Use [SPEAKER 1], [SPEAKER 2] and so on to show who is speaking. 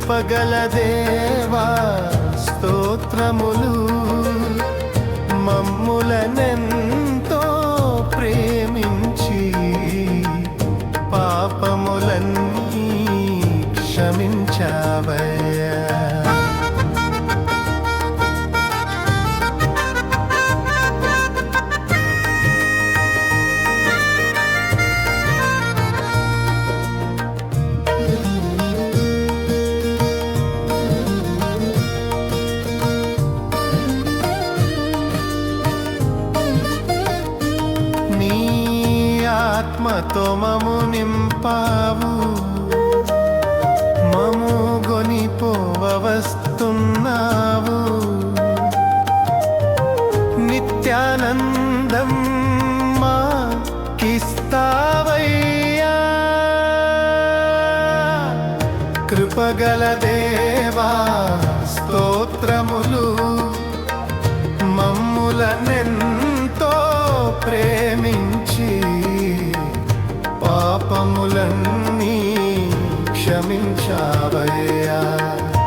[SPEAKER 1] కృపగల దేవా స్తోత్రములు మమ్ములనెంతో ప్రేమించి పాపములన్నీ క్షమించావయ్యా. ఆత్మతో మము నింపావు. మము గొనిపోవస్తున్నావు నిత్యానందం మా కిస్తావయ్యా కృపగల దేవా పాపములన్నీ క్షమించావయ్యా.